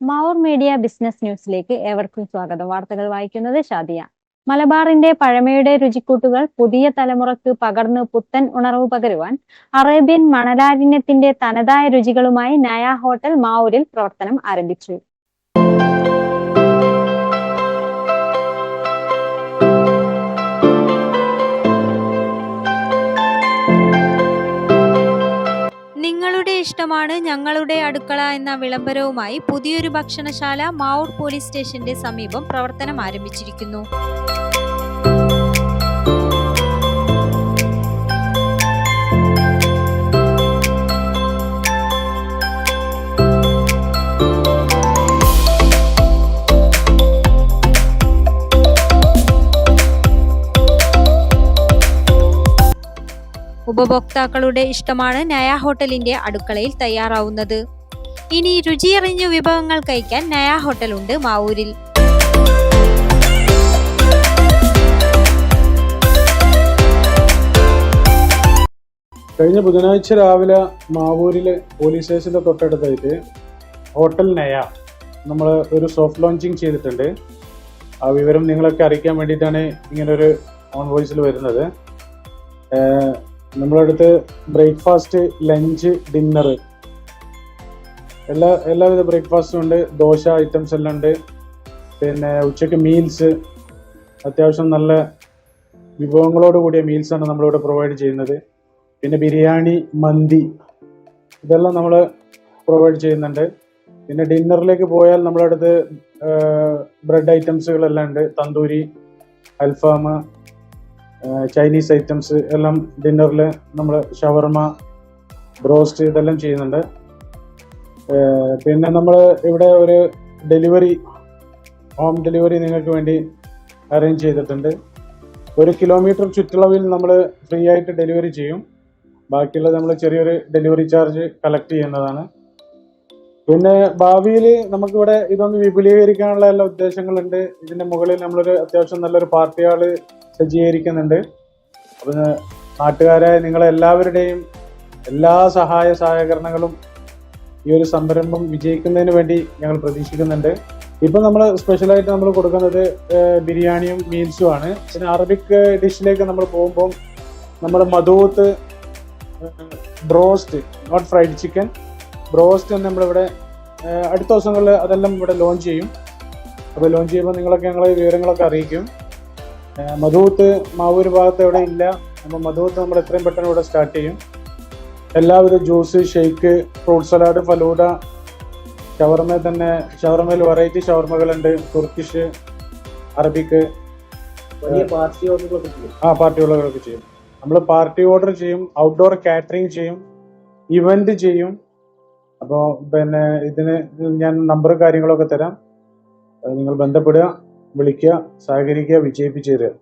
Mavoor media business ന്യൂസിലേക്ക് ഏവർക്കും സ്വാഗതം. വാർത്തകൾ വായിക്കുന്നത് ഷാദിയ. മലബാറിന്റെ പഴമയുടെ രുചിക്കൂട്ടുകൾ പുതിയ തലമുറയ്ക്ക് പകർന്ന് പുത്തൻ ഉണർവ് പകരുവാൻ അറേബ്യൻ മണലാരിണ്യത്തിന്റെ തനതായ രുചികളുമായി നയ ഹോട്ടൽ മാവൂരിൽ പ്രവർത്തനം ആരംഭിച്ചു. നിങ്ങളുടെ ഇഷ്ടമാണ് ഞങ്ങളുടെ അടുക്കള എന്ന വിളംബരവുമായി പുതിയൊരു ഭക്ഷണശാല മാവൂർ പോലീസ് സ്റ്റേഷന്റെ സമീപം പ്രവർത്തനം ആരംഭിച്ചിരിക്കുന്നു. ഉപഭോക്താക്കളുടെ ഇഷ്ടമാണ് നയ ഹോട്ടലിന്റെ അടുക്കളയിൽ തയ്യാറാവുന്നത്. ഇനി രുചിയറിഞ്ഞു വിഭവങ്ങൾ കഴിക്കാൻ നയ ഹോട്ടലുണ്ട് മാവൂരിൽ. കഴിഞ്ഞ ബുധനാഴ്ച രാവിലെ മാവൂരിലെ പോലീസ് സ്റ്റേഷന്റെ തൊട്ടടുത്തായിട്ട് ഹോട്ടൽ നയ നമ്മൾ ഒരു സോഫ്റ്റ് ലോഞ്ചിങ് ചെയ്തിട്ടുണ്ട്. ആ വിവരം നിങ്ങളൊക്കെ അറിയിക്കാൻ വേണ്ടിയിട്ടാണ് ഇങ്ങനൊരു ഓൺ വോയിസിൽ വരുന്നത്. നമ്മുടെ അടുത്ത് ബ്രേക്ക്ഫാസ്റ്റ് ലഞ്ച് ഡിന്നർ. എല്ലാ എല്ലാവിധ ബ്രേക്ക്ഫാസ്റ്റും ഉണ്ട്. ദോശ ഐറ്റംസ് എല്ലാം ഉണ്ട്. പിന്നെ ഉച്ചയ്ക്ക് മീൽസ്. അത്യാവശ്യം നല്ല വിഭവങ്ങളോട് കൂടിയ മീൽസാണ് നമ്മളിവിടെ പ്രൊവൈഡ് ചെയ്യുന്നത്. പിന്നെ ബിരിയാണി മന്തി ഇതെല്ലാം നമ്മൾ പ്രൊവൈഡ് ചെയ്യുന്നുണ്ട്. പിന്നെ ഡിന്നറിലേക്ക് പോയാൽ നമ്മളടുത്ത് ബ്രെഡ് ഐറ്റംസുകളെല്ലാം ഉണ്ട്. തന്തൂരി അൽഫാം ചൈനീസ് ഐറ്റംസ് എല്ലാം ഡിന്നറിൽ നമ്മൾ ഷവർമ ബ്രോസ്റ്റ് ഇതെല്ലാം ചെയ്യുന്നുണ്ട്. പിന്നെ നമ്മൾ ഇവിടെ ഒരു ഡെലിവറി ഹോം ഡെലിവറി നിങ്ങൾക്ക് വേണ്ടി അറേഞ്ച് ചെയ്തിട്ടുണ്ട്. ഒരു കിലോമീറ്റർ ചുറ്റളവിൽ നമ്മൾ ഫ്രീ ആയിട്ട് ഡെലിവറി ചെയ്യും. ബാക്കിയുള്ളത് നമ്മൾ ചെറിയൊരു ഡെലിവറി ചാർജ് കളക്ട് ചെയ്യുന്നതാണ്. പിന്നെ ഭാവിയിൽ നമുക്കിവിടെ ഇതൊന്ന് വിപുലീകരിക്കാനുള്ള എല്ലാ ഉദ്ദേശങ്ങളുണ്ട്. ഇതിന്റെ മുകളിൽ നമ്മളൊരു അത്യാവശ്യം നല്ലൊരു പാർട്ടി ആൾ സജ്ജീകരിക്കുന്നുണ്ട്. അപ്പൊ നാട്ടുകാരായ നിങ്ങളെല്ലാവരുടെയും എല്ലാ സഹായ സഹകരണങ്ങളും ഈ ഒരു സംരംഭം വിജയിക്കുന്നതിന് വേണ്ടി ഞങ്ങൾ പ്രതീക്ഷിക്കുന്നുണ്ട്. ഇപ്പൊ നമ്മൾ സ്പെഷ്യലായിട്ട് നമ്മൾ കൊടുക്കുന്നത് ബിരിയാണിയും മീൽസും ആണ്. പിന്നെ അറബിക് ഡിഷിലേക്ക് നമ്മൾ പോകുമ്പോൾ നമ്മുടെ മധുവത്ത് broast not fried chicken broast നമ്മളിവിടെ അടുത്ത ദിവസങ്ങളിൽ അതെല്ലാം ഇവിടെ ലോഞ്ച് ചെയ്യും. അപ്പോൾ ലോഞ്ച് ചെയ്യുമ്പോൾ നിങ്ങളൊക്കെ ഞങ്ങളെ വിവരങ്ങളൊക്കെ അറിയിക്കും. മധുവത്ത് മാവൂർ ഭാഗത്ത് ഇവിടെ ഇല്ല. അപ്പോൾ മധുവത്ത് നമ്മൾ എത്രയും പെട്ടെന്ന് ഇവിടെ സ്റ്റാർട്ട് ചെയ്യും. എല്ലാവിധ juice shake fruit salad falooda shawarma തന്നെ ഷവർമയിൽ വെറൈറ്റി ഷവർമകളുണ്ട്. തുർക്കിഷ് അറബിക്ക് ആ പാർട്ടി ഓർഡറുകളൊക്കെ ചെയ്യും. നമ്മൾ പാർട്ടി ഓർഡർ ചെയ്യും ഔട്ട്ഡോർ കാറ്ററിങ് ചെയ്യും ഇവന്റ് ചെയ്യും. അപ്പോൾ പിന്നെ ഇതിന് ഞാൻ നമ്പറും കാര്യങ്ങളൊക്കെ തരാം. നിങ്ങൾ ബന്ധപ്പെടുക വിളിക്കുക സഹകരിക്കുക വിജയിപ്പിച്ചു തരിക.